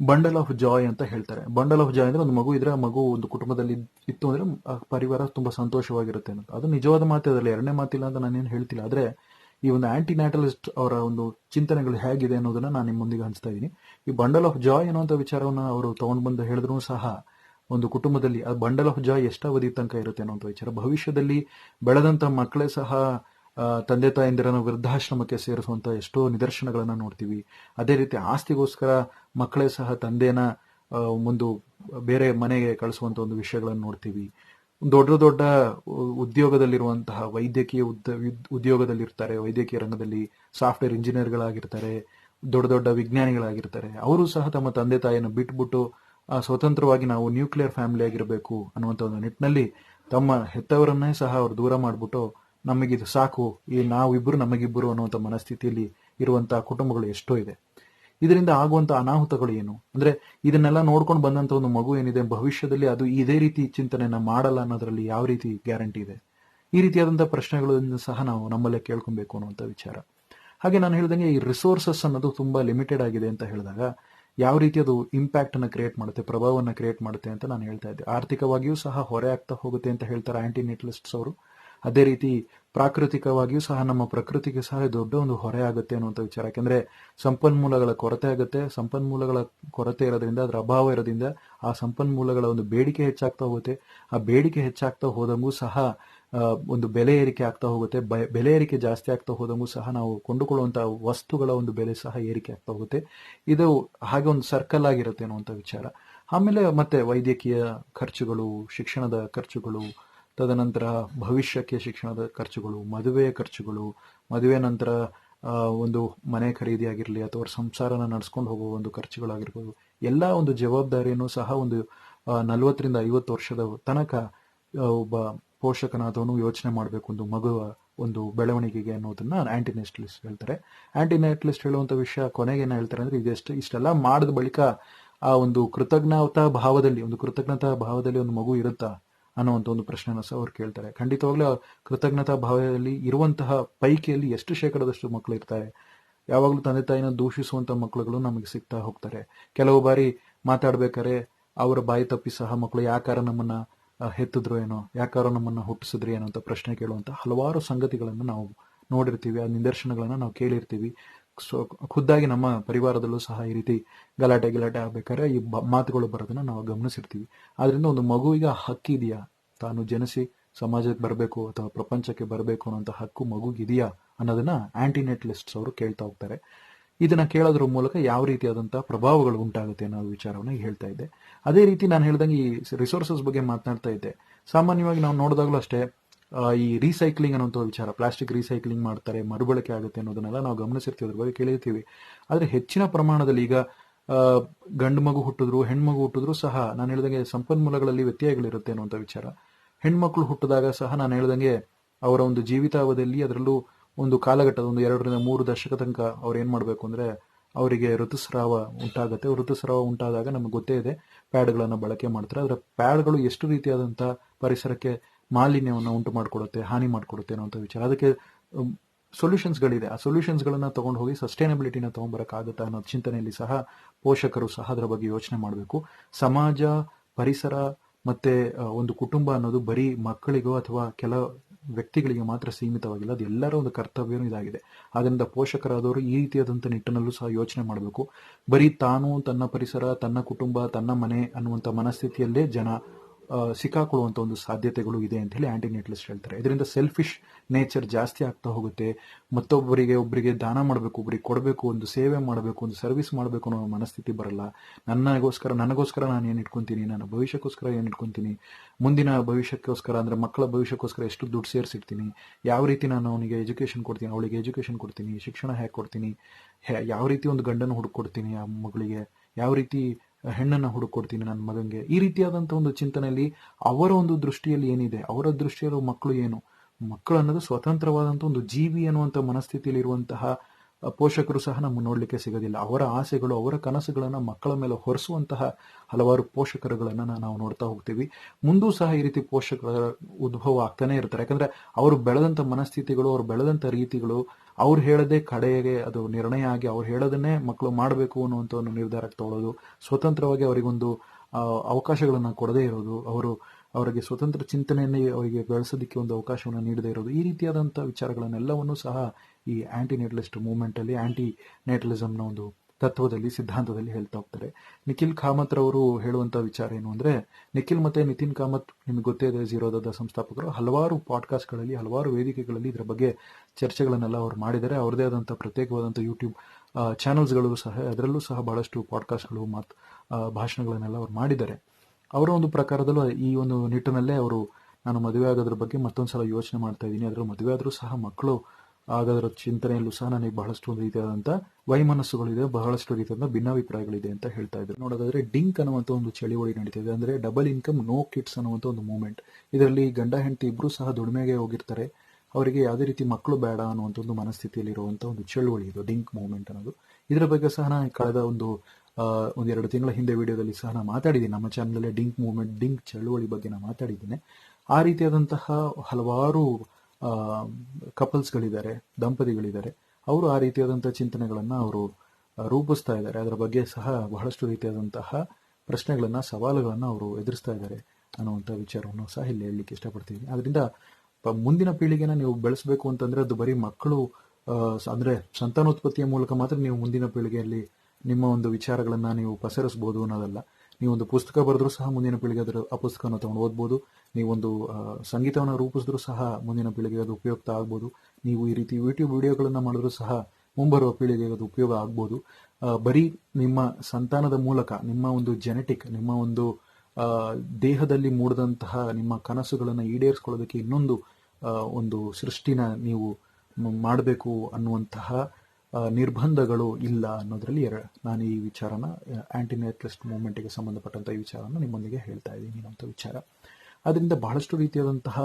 ಬಂಡಲ್ ಆಫ್ ಜಾಯ್ ಅಂತ ಹೇಳ್ತಾರೆ. ಬಂಡಲ್ ಆಫ್ ಜಾಯ್ ಅಂದ್ರೆ ಒಂದು ಮಗು ಇದ್ರೆ ಮಗು ಒಂದು ಕುಟುಂಬದಲ್ಲಿ ಇತ್ತು ಅಂದ್ರೆ ಪರಿವಾರ ತುಂಬಾ ಸಂತೋಷವಾಗಿರುತ್ತೆ ಅಂತ ಅದು ನಿಜವಾದ ಮಾತು, ಅದರಲ್ಲಿ ಎರಡನೇ ಮಾತಿಲ್ಲ ಅಂತ ನಾನೇನು ಹೇಳ್ತಿಲ್ಲ. ಆದ್ರೆ ಈ ಒಂದು ಆಂಟಿ ನ್ಯಾಟಲಿಸ್ಟ್ ಅವರ ಒಂದು ಚಿಂತನೆಗಳು ಹೇಗಿದೆ ಅನ್ನೋದನ್ನ ನಾನು ನಿಮ್ಮೊಂದಿಗೆ ಹಂಚ್ತಾ ಇದ್ದೀನಿ. ಈ ಬಂಡಲ್ ಆಫ್ ಜಾಯ್ ಅನ್ನುವಂಥ ವಿಚಾರವನ್ನ ಅವರು ತಗೊಂಡ್ ಬಂದು ಹೇಳಿದ್ರು ಸಹ ಒಂದು ಕುಟುಂಬದಲ್ಲಿ ಆ ಬಂಡಲ್ ಆಫ್ ಜಾಯ್ ಎಷ್ಟಾವಧಿ ತನಕ ಇರುತ್ತೆ ಅನ್ನೋಂಥ ವಿಚಾರ. ಭವಿಷ್ಯದಲ್ಲಿ ಬೆಳೆದಂತ ಮಕ್ಕಳೇ ಸಹ ತಂದೆ ತಾಯಂದಿರನ್ನು ವೃದ್ಧಾಶ್ರಮಕ್ಕೆ ಸೇರಿಸುವಂತ ಎಷ್ಟೋ ನಿದರ್ಶನಗಳನ್ನು ನೋಡ್ತೀವಿ. ಅದೇ ರೀತಿ ಆಸ್ತಿಗೋಸ್ಕರ ಮಕ್ಕಳೇ ಸಹ ತಂದೆನ ಒಂದು ಬೇರೆ ಮನೆಗೆ ಕಳಿಸುವಂತ ಒಂದು ವಿಷಯಗಳನ್ನು ನೋಡ್ತೀವಿ. ದೊಡ್ಡ ದೊಡ್ಡ ಉದ್ಯೋಗದಲ್ಲಿರುವಂತಹ ವೈದ್ಯಕೀಯ ಉದ್ಯೋಗದಲ್ಲಿರ್ತಾರೆ, ವೈದ್ಯಕೀಯ ರಂಗದಲ್ಲಿ ಸಾಫ್ಟ್ವೇರ್ ಇಂಜಿನಿಯರ್ಗಳಾಗಿರ್ತಾರೆ, ದೊಡ್ಡ ದೊಡ್ಡ ವಿಜ್ಞಾನಿಗಳಾಗಿರ್ತಾರೆ. ಅವರು ಸಹ ತಮ್ಮ ತಂದೆ ತಾಯಿಯನ್ನು ಬಿಟ್ಬಿಟ್ಟು ಸ್ವತಂತ್ರವಾಗಿ ನಾವು ನ್ಯೂಕ್ಲಿಯರ್ ಫ್ಯಾಮಿಲಿ ಆಗಿರಬೇಕು ಅನ್ನುವಂಥ ಒಂದು ನಿಟ್ಟಿನಲ್ಲಿ ತಮ್ಮ ಹೆತ್ತವರನ್ನೇ ಸಹ ಅವರು ದೂರ ಮಾಡಿಬಿಟ್ಟು ನಮಗಿದು ಸಾಕು. ಈ ನಾವಿಬ್ಬರು ನಮಗಿಬ್ಬರು ಅನ್ನುವಂಥ ಮನಸ್ಥಿತಿಯಲ್ಲಿ ಇರುವಂತಹ ಕುಟುಂಬಗಳು ಎಷ್ಟೋ ಇದೆ. ಇದರಿಂದ ಆಗುವಂತ ಅನಾಹುತಗಳು ಏನು? ಅಂದ್ರೆ ಇದನ್ನೆಲ್ಲ ನೋಡ್ಕೊಂಡು ಬಂದಂತ ಒಂದು ಮಗು ಏನಿದೆ, ಭವಿಷ್ಯದಲ್ಲಿ ಅದು ಇದೇ ರೀತಿ ಚಿಂತನೆಯನ್ನ ಮಾಡಲ್ಲ ಅನ್ನೋದ್ರಲ್ಲಿ ಯಾವ ರೀತಿ ಗ್ಯಾರಂಟಿ ಇದೆ? ಈ ರೀತಿಯಾದಂತಹ ಪ್ರಶ್ನೆಗಳನ್ನು ಸಹ ನಾವು ನಮ್ಮಲ್ಲೇ ಕೇಳ್ಕೊಬೇಕು ಅನ್ನುವಂಥ ವಿಚಾರ. ಹಾಗೆ ನಾನು ಹೇಳ್ದಂಗೆ ಈ ರಿಸೋರ್ಸಸ್ ಅನ್ನೋದು ತುಂಬಾ ಲಿಮಿಟೆಡ್ ಆಗಿದೆ ಅಂತ ಹೇಳಿದಾಗ ಯಾವ ರೀತಿ ಅದು ಇಂಪ್ಯಾಕ್ಟ್ ಅನ್ನು ಕ್ರಿಯೇಟ್ ಮಾಡುತ್ತೆ, ಪ್ರಭಾವವನ್ನು ಕ್ರಿಯೇಟ್ ಮಾಡುತ್ತೆ ಅಂತ ನಾನು ಹೇಳ್ತಾ ಇದ್ದೆ. ಆರ್ಥಿಕವಾಗಿಯೂ ಸಹ ಹೊರೆ ಆಗ್ತಾ ಹೋಗುತ್ತೆ ಅಂತ ಹೇಳ್ತಾರೆ ಆಂಟಿ ನೆಟ್ಲಿಸ್ಟ್ಸ್ ಅವರು. ಅದೇ ರೀತಿ ಪ್ರಾಕೃತಿಕವಾಗಿಯೂ ಸಹ ನಮ್ಮ ಪ್ರಕೃತಿಗೆ ಸಹ ದೊಡ್ಡ ಒಂದು ಹೊರೆ ಆಗುತ್ತೆ ಅನ್ನುವಂಥ ವಿಚಾರ. ಯಾಕೆಂದ್ರೆ ಸಂಪನ್ಮೂಲಗಳ ಕೊರತೆ ಆಗುತ್ತೆ. ಸಂಪನ್ಮೂಲಗಳ ಕೊರತೆ ಇರೋದ್ರಿಂದ, ಅದರ ಅಭಾವ ಇರೋದ್ರಿಂದ ಆ ಸಂಪನ್ಮೂಲಗಳ ಒಂದು ಬೇಡಿಕೆ ಹೆಚ್ಚಾಗ್ತಾ ಹೋಗುತ್ತೆ. ಆ ಬೇಡಿಕೆ ಹೆಚ್ಚಾಗ್ತಾ ಹೋದಂಗೂ ಸಹ ಒಂದು ಬೆಲೆ ಏರಿಕೆ ಆಗ್ತಾ ಹೋಗುತ್ತೆ. ಬೆಲೆ ಏರಿಕೆ ಜಾಸ್ತಿ ಆಗ್ತಾ ಹೋದಂಗೂ ಸಹ ನಾವು ಕೊಂಡುಕೊಳ್ಳುವಂತಹ ವಸ್ತುಗಳ ಒಂದು ಬೆಲೆ ಸಹ ಏರಿಕೆ ಆಗ್ತಾ ಹೋಗುತ್ತೆ. ಇದು ಹಾಗೆ ಒಂದು ಸರ್ಕಲ್ ಆಗಿರುತ್ತೆ ಅನ್ನುವಂಥ ವಿಚಾರ. ಆಮೇಲೆ ಮತ್ತೆ ವೈದ್ಯಕೀಯ ಖರ್ಚುಗಳು, ಶಿಕ್ಷಣದ ಖರ್ಚುಗಳು ತದನಂತರ ಭವಿಷ್ಯಕ್ಕೆ ಶಿಕ್ಷಣದ ಖರ್ಚುಗಳು, ಮದುವೆಯ ಖರ್ಚುಗಳು ಮದುವೆ ನಂತರ ಒಂದು ಮನೆ ಖರೀದಿ ಆಗಿರಲಿ ಅಥವಾ ಸಂಸಾರನ ನಡೆಸ್ಕೊಂಡು ಹೋಗುವ ಒಂದು ಖರ್ಚುಗಳಾಗಿರ್ಬೋದು, ಎಲ್ಲ ಒಂದು ಜವಾಬ್ದಾರಿಯನ್ನು ಸಹ ಒಂದು ನಲವತ್ತರಿಂದ ಐವತ್ತು ವರ್ಷದ ತನಕ ಒಬ್ಬ ಪೋಷಕನಾದವನು ಯೋಚನೆ ಮಾಡಬೇಕು ಒಂದು ಮಗುವ ಒಂದು ಬೆಳವಣಿಗೆಗೆ ಅನ್ನೋದನ್ನ ಆಂಟಿ ನೆಸ್ಟ್ಲಿಸ್ಟ್ ಹೇಳ್ತಾರೆ. ಆಂಟಿ ಹೇಳುವಂಥ ವಿಷಯ ಕೊನೆಗೆ ಏನು ಹೇಳ್ತಾರೆ ಅಂದ್ರೆ ಇದೆಷ್ಟು ಇಷ್ಟೆಲ್ಲ ಮಾಡಿದ ಬಳಿಕ ಆ ಒಂದು ಕೃತಜ್ಞತಾ ಭಾವದಲ್ಲಿ, ಒಂದು ಕೃತಜ್ಞತಾ ಭಾವದಲ್ಲಿ ಒಂದು ಮಗು ಇರುತ್ತಾ ಅನ್ನುವಂಥ ಒಂದು ಪ್ರಶ್ನೆನ ಸಹ ಅವ್ರು ಕೇಳ್ತಾರೆ. ಖಂಡಿತವಾಗ್ಲೂ ಕೃತಜ್ಞತಾ ಭಾವದಲ್ಲಿ ಇರುವಂತಹ ಪೈಕಿಯಲ್ಲಿ ಎಷ್ಟು ಶೇಕಡದಷ್ಟು ಮಕ್ಕಳು ಇರ್ತಾರೆ. ಯಾವಾಗಲೂ ತಂದೆ ತಾಯಿನ ದೂಷಿಸುವಂತ ಮಕ್ಕಳುಗಳು ನಮಗೆ ಸಿಗ್ತಾ ಹೋಗ್ತಾರೆ. ಕೆಲವು ಬಾರಿ ಮಾತಾಡ್ಬೇಕಾದ್ರೆ ಅವರ ಬಾಯಿ ತಪ್ಪಿ ಸಹ ಮಕ್ಕಳು ಯಾಕಾರ ನಮ್ಮನ್ನ ಹೆತ್ತಿದ್ರು ಏನೋ, ಯಾಕಾರ ನಮ್ಮನ್ನ ಹುಟ್ಟಿಸಿದ್ರಿ ಏನೋ ಅಂತ ಪ್ರಶ್ನೆ ಕೇಳುವಂತ ಹಲವಾರು ಸಂಗತಿಗಳನ್ನು ನಾವು ನೋಡಿರ್ತೀವಿ, ಆ ನಿದರ್ಶನಗಳನ್ನ ನಾವು ಕೇಳಿರ್ತೀವಿ. ಸೊ ಖುದ್ದಾಗಿ ನಮ್ಮ ಪರಿವಾರದಲ್ಲೂ ಸಹ ಈ ರೀತಿ ಗಲಾಟೆ ಗಲಾಟೆ ಆಗ್ಬೇಕಾದ್ರೆ ಈ ಮಾತುಗಳು ಬರೋದನ್ನ ನಾವು ಗಮನಿಸಿರ್ತೀವಿ. ಆದ್ರಿಂದ ಒಂದು ಮಗುವಿಗೆ ಹಕ್ಕಿದೆಯಾ ತಾನು ಜನಿಸಿ ಸಮಾಜಕ್ಕೆ ಬರಬೇಕು ಅಥವಾ ಪ್ರಪಂಚಕ್ಕೆ ಬರಬೇಕು ಅನ್ನೋಂಥ ಹಕ್ಕು ಮಗುಗಿದೆಯಾ ಅನ್ನೋದನ್ನ ಆಂಟಿನೆಟ್ಲಿಸ್ಟ್ಸ್ ಅವರು ಕೇಳ್ತಾ ಹೋಗ್ತಾರೆ. ಇದನ್ನ ಕೇಳೋದ್ರ ಮೂಲಕ ಯಾವ ರೀತಿಯಾದಂತಹ ಪ್ರಭಾವಗಳು ಉಂಟಾಗುತ್ತೆ ಅನ್ನೋ ವಿಚಾರವನ್ನ ಹೇಳ್ತಾ ಇದ್ದೆ. ಅದೇ ರೀತಿ ನಾನು ಹೇಳ್ದಂಗೆ ಈ ರಿಸೋರ್ಸಸ್ ಬಗ್ಗೆ ಮಾತನಾಡ್ತಾ ಇದ್ದೆ. ಸಾಮಾನ್ಯವಾಗಿ ನಾವು ನೋಡಿದಾಗಲೂ ಅಷ್ಟೇ ಈ ರೀಸೈಕ್ಲಿಂಗ್ ಅನ್ನೋಂಥ ವಿಚಾರ ಪ್ಲಾಸ್ಟಿಕ್ ರೀಸೈಕ್ಲಿಂಗ್ ಮಾಡ್ತಾರೆ, ಮರುಬಳಕೆ ಆಗುತ್ತೆ ಅನ್ನೋದನ್ನೆಲ್ಲ ನಾವು ಗಮನಿಸಿರ್ತೀವಿ, ಅದ್ರ ಬಗ್ಗೆ ಕೇಳಿರ್ತೀವಿ. ಆದರೆ ಹೆಚ್ಚಿನ ಪ್ರಮಾಣದಲ್ಲಿ ಈಗ ಗಂಡು ಮಗು ಹುಟ್ಟಿದ್ರು ಹೆಣ್ಮಗು ಹುಟ್ಟಿದ್ರು ಸಹ ನಾನು ಹೇಳ್ದಂಗೆ ಸಂಪನ್ಮೂಲಗಳಲ್ಲಿ ವ್ಯತ್ಯಯಗಳಿರುತ್ತೆ ಅನ್ನುವಂಥ ವಿಚಾರ. ಹೆಣ್ಮಕ್ಳು ಹುಟ್ಟಿದಾಗ ಸಹ ನಾನು ಹೇಳ್ದಂಗೆ ಅವರ ಒಂದು ಜೀವಿತಾವಧಿಯಲ್ಲಿ ಅದರಲ್ಲೂ ಒಂದು ಕಾಲಘಟ್ಟದ ಒಂದು ಎರಡರಿಂದ ಮೂರು ದಶಕ ತನಕ ಅವ್ರು ಏನು ಮಾಡಬೇಕು ಅಂದ್ರೆ ಅವರಿಗೆ ಋತುಸ್ರಾವ ಉಂಟಾಗುತ್ತೆ. ಋತುಸ್ರಾವ ಉಂಟಾದಾಗ ನಮಗೆ ಗೊತ್ತೇ ಇದೆ, ಪ್ಯಾಡ್ಗಳನ್ನು ಬಳಕೆ ಮಾಡ್ತಾರೆ. ಅದರ ಪ್ಯಾಡ್ಗಳು ಎಷ್ಟು ರೀತಿಯಾದಂಥ ಪರಿಸರಕ್ಕೆ ಮಾಲಿನ್ಯವನ್ನು ಉಂಟು ಮಾಡಿಕೊಡುತ್ತೆ, ಹಾನಿ ಮಾಡಿಕೊಡುತ್ತೆ ಅನ್ನೋಂಥ ವಿಚಾರ. ಅದಕ್ಕೆ ಸೊಲ್ಯೂಷನ್ಸ್ಗಳಿದೆ ಆ ಸೊಲ್ಯೂಷನ್ಸ್ಗಳನ್ನು ತೊಗೊಂಡು ಹೋಗಿ ಸಸ್ಟೈನಬಿಲಿಟಿನ ತೊಗೊಂಬರೋಕ್ಕಾಗುತ್ತಾ ಅನ್ನೋ ಚಿಂತನೆಯಲ್ಲಿ ಸಹ ಪೋಷಕರು ಸಹ ಅದರ ಬಗ್ಗೆ ಯೋಚನೆ ಮಾಡಬೇಕು. ಸಮಾಜ, ಪರಿಸರ ಮತ್ತೆ ಒಂದು ಕುಟುಂಬ ಅನ್ನೋದು ಬರೀ ಮಕ್ಕಳಿಗೋ ಅಥವಾ ಕೆಲ ವ್ಯಕ್ತಿಗಳಿಗೆ ಮಾತ್ರ ಸೀಮಿತವಾಗಿಲ್ಲ. ಅದು ಎಲ್ಲರ ಒಂದು ಕರ್ತವ್ಯನೂ ಇದಾಗಿದೆ. ಆದ್ದರಿಂದ ಪೋಷಕರಾದವರು ಈ ರೀತಿಯಾದಂಥ ನಿಟ್ಟಿನಲ್ಲೂ ಸಹ ಯೋಚನೆ ಮಾಡಬೇಕು. ಬರೀ ತಾನು ತನ್ನ ಪರಿಸರ, ತನ್ನ ಕುಟುಂಬ, ತನ್ನ ಮನೆ ಅನ್ನುವಂಥ ಮನಸ್ಥಿತಿಯಲ್ಲೇ ಜನ ಆ, ಸಿಕ್ಕಾಕೊಳ್ಳುವಂತ ಒಂದು ಸಾಧ್ಯತೆಗಳು ಇದೆ ಅಂತ ಹೇಳಿ ಆಂಟಿ ನೆಟ್ಲಿಸ್ಟ್ ಹೇಳ್ತಾರೆ. ಇದರಿಂದ ಸೆಲ್ಫಿಶ್ ನೇಚರ್ ಜಾಸ್ತಿ ಆಗ್ತಾ ಹೋಗುತ್ತೆ. ಮತ್ತೊಬ್ಬರಿಗೆ ಒಬ್ಬರಿಗೆ ದಾನ ಮಾಡಬೇಕು ಒಬ್ಬರಿಗೆ ಕೊಡಬೇಕು ಒಂದು ಸೇವೆ ಮಾಡಬೇಕು ಒಂದು ಸರ್ವಿಸ್ ಮಾಡಬೇಕು ಅನ್ನೋ ಮನಸ್ಥಿತಿ ಬರಲ್ಲ. ನನಗೋಸ್ಕರ ನನಗೋಸ್ಕರ ನಾನು ಏನು ಇಟ್ಕೊಂತೀನಿ ನನ್ನ ಭವಿಷ್ಯಕ್ಕೋಸ್ಕರ ಏನು ಇಟ್ಕೊಂತೀನಿ ಮುಂದಿನ ಭವಿಷ್ಯಕ್ಕೋಸ್ಕರ ಅಂದರೆ ಮಕ್ಕಳ ಭವಿಷ್ಯಕ್ಕೋಸ್ಕರ ಎಷ್ಟು ದುಡ್ಡು ಸೇರಿಸಿರ್ತೀನಿ ಯಾವ ರೀತಿ ನಾನು ಅವನಿಗೆ ಎಜುಕೇಷನ್ ಕೊಡ್ತೀನಿ ಅವಳಿಗೆ ಎಜುಕೇಷನ್ ಕೊಡ್ತೀನಿ ಶಿಕ್ಷಣ ಹೇಗೆ ಕೊಡ್ತೀನಿ ಯಾವ ರೀತಿ ಒಂದು ಗಂಡನ್ನು ಹುಡುಕೊಡ್ತೀನಿ ಆ ಮಗಳಿಗೆ ಯಾವ ರೀತಿ ಹೆಣ್ಣನ್ನ ಹುಡುಕೊಡ್ತೀನಿ ನನ್ನ ಮಗನಿಗೆ. ಈ ರೀತಿಯಾದಂಥ ಒಂದು ಚಿಂತನೆಯಲ್ಲಿ ಅವರ ಒಂದು ದೃಷ್ಟಿಯಲ್ಲಿ ಏನಿದೆ? ಅವರ ದೃಷ್ಟಿಯಲ್ಲಿ ಮಕ್ಕಳು ಏನು? ಮಕ್ಕಳು ಅನ್ನೋದು ಸ್ವತಂತ್ರವಾದಂಥ ಒಂದು ಜೀವಿ ಅನ್ನುವಂಥ ಮನಸ್ಥಿತಿಯಲ್ಲಿ ಇರುವಂತಹ ಪೋಷಕರು ಸಹ ನಮ್ಗೆ ನೋಡ್ಲಿಕ್ಕೆ ಸಿಗೋದಿಲ್ಲ. ಅವರ ಆಸೆಗಳು, ಅವರ ಕನಸುಗಳನ್ನ ಮಕ್ಕಳ ಮೇಲೆ ಹೊರಿಸುವಂತಹ ಹಲವಾರು ಪೋಷಕರುಗಳನ್ನು ನಾವು ನೋಡ್ತಾ ಹೋಗ್ತೀವಿ. ಮುಂದೂ ಸಹ ಈ ರೀತಿ ಪೋಷಕರ ಉದ್ಭವ ಆಗ್ತಾನೆ ಇರ್ತಾರೆ. ಯಾಕಂದ್ರೆ ಅವರು ಬೆಳೆದಂತ ಮನಸ್ಥಿತಿಗಳು, ಅವ್ರು ಬೆಳೆದಂತ ರೀತಿಗಳು, ಅವ್ರು ಹೇಳದೆ ಕಡೆಗೆ ಅದು ನಿರ್ಣಯ ಆಗಿ ಅವ್ರು ಹೇಳೋದನ್ನೇ ಮಕ್ಕಳು ಮಾಡಬೇಕು ಅನ್ನುವಂಥ ಒಂದು ನಿರ್ಧಾರಕ್ಕೆ ತಗೊಳ್ಳೋದು ಸ್ವತಂತ್ರವಾಗಿ ಅವರಿಗೊಂದು ಅವಕಾಶಗಳನ್ನ ಕೊಡದೇ ಇರೋದು, ಅವರು ಅವರಿಗೆ ಸ್ವತಂತ್ರ ಚಿಂತನೆಯನ್ನೇ ಅವರಿಗೆ ಬೆಳೆಸೋದಕ್ಕೆ ಒಂದು ಅವಕಾಶವನ್ನು ನೀಡದೇ ಇರೋದು. ಈ ರೀತಿಯಾದಂಥ ವಿಚಾರಗಳನ್ನೆಲ್ಲವನ್ನೂ ಸಹ ಈ anti natalist movement anti anti ನೆಟಲಿಸಂನ ಒಂದು ತತ್ವದಲ್ಲಿ, ಸಿದ್ಧಾಂತದಲ್ಲಿ ಹೇಳ್ತಾ ಹೋಗ್ತಾರೆ. ನಿಖಿಲ್ ಕಾಮತ್ ರವರು ಹೇಳುವಂತ ವಿಚಾರ ಏನು ಅಂದ್ರೆ, ನಿಖಿಲ್ ಮತ್ತೆ ನಿತಿನ್ ಕಾಮತ್ ನಿಮಗೆ ಗೊತ್ತೇ ಇದೆ ಜೀರೋದದ ಸಂಸ್ಥಾಪಕರು. ಹಲವಾರು ಪಾಡ್ಕಾಸ್ಟ್ಗಳಲ್ಲಿ ಹಲವಾರು ವೇದಿಕೆಗಳಲ್ಲಿ ಇದರ ಬಗ್ಗೆ ಚರ್ಚೆಗಳನ್ನೆಲ್ಲ ಅವ್ರು ಮಾಡಿದ್ದಾರೆ. ಅವ್ರದೇ ಆದಂಥ ಪ್ರತ್ಯೇಕವಾದಂಥ ಯೂಟ್ಯೂಬ್ ಚಾನಲ್ಸ್ಗಳು ಸಹ, ಅದರಲ್ಲೂ ಸಹ ಬಹಳಷ್ಟು ಪಾಡ್ಕಾಸ್ಟ್ಗಳು ಮಾತು ಭಾಷಣಗಳನ್ನೆಲ್ಲ ಅವ್ರು ಮಾಡಿದ್ದಾರೆ. ಅವರ ಒಂದು ಪ್ರಕಾರದಲ್ಲೂ ಈ ಒಂದು ನಿಟ್ಟಿನಲ್ಲೇ ಅವರು, ನಾನು ಮದುವೆ ಆಗೋದ್ರ ಬಗ್ಗೆ ಮತ್ತೊಂದ್ಸಲ ಯೋಚನೆ ಮಾಡ್ತಾ ಇದ್ದೀನಿ. ಅದರ ಮದುವೆ ಆದರೂ ಸಹ ಮಕ್ಕಳು ಆಗೋದ್ರ ಚಿಂತನೆಯಲ್ಲೂ ಸಹ ನನಗೆ ಬಹಳಷ್ಟು ಒಂದು ರೀತಿಯಾದಂಥ ವೈಮನಸ್ಸುಗಳಿದೆ, ಬಹಳಷ್ಟು ರೀತಿಯಾದ ಭಿನ್ನಾಭಿಪ್ರಾಯಗಳಿದೆ ಅಂತ ಹೇಳ್ತಾ ಇದ್ರು. ನೋಡೋದಾದ್ರೆ, ಡಿಂಕ್ ಅನ್ನುವಂಥ ಒಂದು ಚಳಿವಳಿ ನಡೀತಿದೆ. ಅಂದರೆ ಡಬಲ್ ಇನ್ಕಮ್ ನೋ ಕಿಟ್ಸ್ ಅನ್ನುವಂಥ ಒಂದು ಮೂವ್ಮೆಂಟ್ ಇದರಲ್ಲಿ ಗಂಡ, ಹೆಂಡತಿ ಇಬ್ಬರೂ ಸಹ ದುಡಿಮೆಗೆ ಹೋಗಿರ್ತಾರೆ. ಅವರಿಗೆ ಯಾವುದೇ ರೀತಿ ಮಕ್ಕಳು ಬೇಡ ಅನ್ನುವಂಥ ಒಂದು ಮನಸ್ಥಿತಿಯಲ್ಲಿ ಇರುವಂಥ ಒಂದು ಚಳುವಳಿ ಇದು, ಡಿಂಕ್ ಮೂವ್ಮೆಂಟ್ ಅನ್ನೋದು. ಇದರ ಬಗ್ಗೆ ಸಹ ನಾನು ಕಳೆದ ಒಂದು ಒಂದೆರಡು ತಿಂಗಳ ಹಿಂದೆ ವಿಡಿಯೋದಲ್ಲಿ ಸಹ ನಾನು ಮಾತಾಡಿದ್ದೀನಿ. ನಮ್ಮ ಚಾನಲಲ್ಲಿ ಡಿಂಕ್ ಮೂವ್ಮೆಂಟ್, ಡಿಂಕ್ ಚಳುವಳಿ ಬಗ್ಗೆ ನಾನು ಮಾತಾಡಿದ್ದೇನೆ. ಆ ರೀತಿಯಾದಂತಹ ಹಲವಾರು ಕಪಲ್ಸ್ಗಳಿದ್ದಾರೆ ದಂಪತಿಗಳಿದ್ದಾರೆ. ಅವರು ಆ ರೀತಿಯಾದಂತಹ ಚಿಂತನೆಗಳನ್ನು ಅವರು ರೂಪಿಸ್ತಾ ಇದ್ದಾರೆ. ಅದರ ಬಗ್ಗೆ ಸಹ ಬಹಳಷ್ಟು ರೀತಿಯಾದಂತಹ ಪ್ರಶ್ನೆಗಳನ್ನ, ಸವಾಲುಗಳನ್ನ ಅವರು ಎದುರಿಸ್ತಾ ಇದ್ದಾರೆ ಅನ್ನುವಂಥ ವಿಚಾರವನ್ನು ಸಹ ಇಲ್ಲಿ ಹೇಳಲಿಕ್ಕೆ ಇಷ್ಟಪಡ್ತೀನಿ. ಅದರಿಂದ ಮುಂದಿನ ಪೀಳಿಗೆನ ನೀವು ಬೆಳೆಸಬೇಕು ಅಂತಂದ್ರೆ ಅದು ಬರೀ ಮಕ್ಕಳು ಅಂದ್ರೆ ಸಂತಾನೋತ್ಪತ್ತಿಯ ಮೂಲಕ ಮಾತ್ರ ನೀವು ಮುಂದಿನ ಪೀಳಿಗೆಯಲ್ಲಿ ನಿಮ್ಮ ಒಂದು ವಿಚಾರಗಳನ್ನು ನೀವು ಪಸರಿಸಬಹುದು ಅನ್ನೋದಲ್ಲ. ನೀವು ಒಂದು ಪುಸ್ತಕ ಬರೆದ್ರೂ ಸಹ ಮುಂದಿನ ಪೀಳಿಗೆ ಅದರ ಆ ಪುಸ್ತಕವನ್ನು ತಗೊಂಡು ಓದ್ಬೋದು. ನೀವೊಂದು ಸಂಗೀತವನ್ನು ರೂಪಿಸಿದ್ರೂ ಸಹ ಮುಂದಿನ ಪೀಳಿಗೆಗೆ ಅದು ಉಪಯುಕ್ತ ಆಗ್ಬೋದು. ನೀವು ಈ ರೀತಿ ಯೂಟ್ಯೂಬ್ ವಿಡಿಯೋಗಳನ್ನು ಮಾಡಿದ್ರೂ ಸಹ ಮುಂಬರುವ ಪೀಳಿಗೆಗೆ ಅದು ಉಪಯೋಗ ಆಗ್ಬೋದು. ಬರೀ ನಿಮ್ಮ ಸಂತಾನದ ಮೂಲಕ, ನಿಮ್ಮ ಒಂದು ಜೆನೆಟಿಕ್ ನಿಮ್ಮ ಒಂದು ದೇಹದಲ್ಲಿ ಮೂಡಿದಂತಹ ನಿಮ್ಮ ಕನಸುಗಳನ್ನು ಈಡೇರಿಸ್ಕೊಳ್ಳೋದಕ್ಕೆ ಇನ್ನೊಂದು ಒಂದು ಸೃಷ್ಟಿನ ನೀವು ಮಾಡಬೇಕು ಅನ್ನುವಂತಹ ನಿರ್ಬಂಧಗಳು ಇಲ್ಲ ಅನ್ನೋದರಲ್ಲಿ ನಾನು ಈ ವಿಚಾರನ ಆಂಟಿನೇಟ್ಲಿಸ್ಟ್ ಮೂವ್ಮೆಂಟ್ಗೆ ಸಂಬಂಧಪಟ್ಟಂಥ ಈ ವಿಚಾರನ ನಿಮ್ಮೊಂದಿಗೆ ಹೇಳ್ತಾ ಇದ್ದೀನಿ ಅಂತ ವಿಚಾರ. ಅದರಿಂದ ಬಹಳಷ್ಟು ರೀತಿಯಾದಂತಹ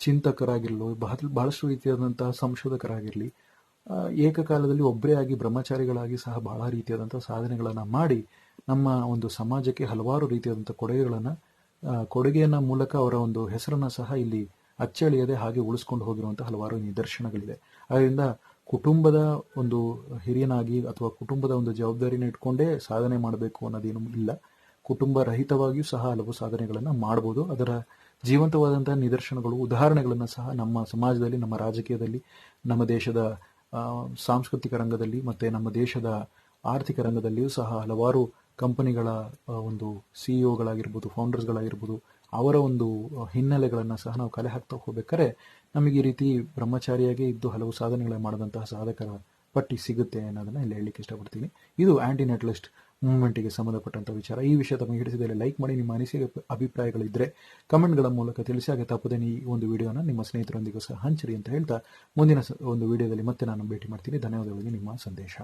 ಚಿಂತಕರಾಗಿರಲು ಬಹಳ ಬಹಳಷ್ಟು ರೀತಿಯಾದಂತಹ ಸಂಶೋಧಕರಾಗಿರಲಿ ಏಕಕಾಲದಲ್ಲಿ ಒಬ್ಬರೇ ಆಗಿ ಬ್ರಹ್ಮಚಾರಿಗಳಾಗಿ ಸಹ ಬಹಳ ರೀತಿಯಾದಂಥ ಸಾಧನೆಗಳನ್ನು ಮಾಡಿ ನಮ್ಮ ಒಂದು ಸಮಾಜಕ್ಕೆ ಹಲವಾರು ರೀತಿಯಾದಂಥ ಕೊಡುಗೆಗಳನ್ನು ಕೊಡುಗೆಯನ್ನ ಮೂಲಕ ಅವರ ಒಂದು ಹೆಸರನ್ನು ಸಹ ಇಲ್ಲಿ ಅಚ್ಚಳಿಯದೆ ಹಾಗೆ ಉಳಿಸ್ಕೊಂಡು ಹೋಗಿರುವಂಥ ಹಲವಾರು ನಿದರ್ಶನಗಳಿದೆ ಅದರಿಂದ ಕುಟುಂಬದ ಒಂದು ಹಿರಿಯನಾಗಿ ಅಥವಾ ಕುಟುಂಬದ ಒಂದು ಜವಾಬ್ದಾರಿನ ಇಟ್ಕೊಂಡೇ ಸಾಧನೆ ಮಾಡಬೇಕು ಅನ್ನೋದೇನು ಇಲ್ಲ. ಕುಟುಂಬ ರಹಿತವಾಗಿಯೂ ಸಹ ಹಲವು ಸಾಧನೆಗಳನ್ನು ಮಾಡಬಹುದು ಅದರ ಜೀವಂತವಾದಂತಹ ನಿದರ್ಶನಗಳು, ಉದಾಹರಣೆಗಳನ್ನು ಸಹ ನಮ್ಮ ಸಮಾಜದಲ್ಲಿ, ನಮ್ಮ ರಾಜಕೀಯದಲ್ಲಿ, ನಮ್ಮ ದೇಶದ ಸಾಂಸ್ಕೃತಿಕ ರಂಗದಲ್ಲಿ ಮತ್ತೆ ನಮ್ಮ ದೇಶದ ಆರ್ಥಿಕ ರಂಗದಲ್ಲಿಯೂ ಸಹ ಹಲವಾರು ಕಂಪನಿಗಳ ಒಂದು ಸಿಇಒಗಳಾಗಿರ್ಬೋದು ಫೌಂಡರ್ಸ್ಗಳಾಗಿರ್ಬೋದು ಅವರ ಒಂದು ಹಿನ್ನೆಲೆಗಳನ್ನು ಸಹ ನಾವು ಕಲೆ ಹಾಕ್ತಾ ಹೋಗ್ಬೇಕಾದ್ರೆ ನಮಗೆ ಈ ರೀತಿ ಬ್ರಹ್ಮಚಾರಿಯಾಗಿ ಇದ್ದು ಹಲವು ಸಾಧನೆಗಳನ್ನು ಮಾಡಿದಂತಹ ಸಾಧಕರ ಪಟ್ಟಿ ಸಿಗುತ್ತೆ ಅನ್ನೋದನ್ನ ಇಲ್ಲಿ ಹೇಳಲಿಕ್ಕೆ ಇಷ್ಟಪಡ್ತೀನಿ. ಇದು ಆಂಟಿ ನೆಟ್ಲಿಸ್ಟ್ ಮೂವ್ಮೆಂಟ್ಗೆ ಸಂಬಂಧಪಟ್ಟಂಥ ವಿಚಾರ. ಈ ವಿಷಯ ತಮಗೆ ಹಿಡಿಸಿದಲ್ಲಿ ಲೈಕ್ ಮಾಡಿ, ನಿಮ್ಮ ಅನಿಸಿಕೆ ಅಭಿಪ್ರಾಯಗಳಿದ್ದರೆ ಕಮೆಂಟ್ಗಳ ಮೂಲಕ ತಿಳಿಸಿ, ಹಾಗೆ ತಪ್ಪದೆ ಈ ಒಂದು ವಿಡಿಯೋನ ನಿಮ್ಮ ಸ್ನೇಹಿತರೊಂದಿಗೂ ಸಹ ಹಂಚಿರಿ ಅಂತ ಹೇಳ್ತಾ ಮುಂದಿನ ಒಂದು ವಿಡಿಯೋದಲ್ಲಿ ಮತ್ತೆ ನಾನು ಭೇಟಿ ಮಾಡ್ತೀನಿ. ಧನ್ಯವಾದಗಳಿಗೆ ನಿಮ್ಮ ಸಂದೇಶ.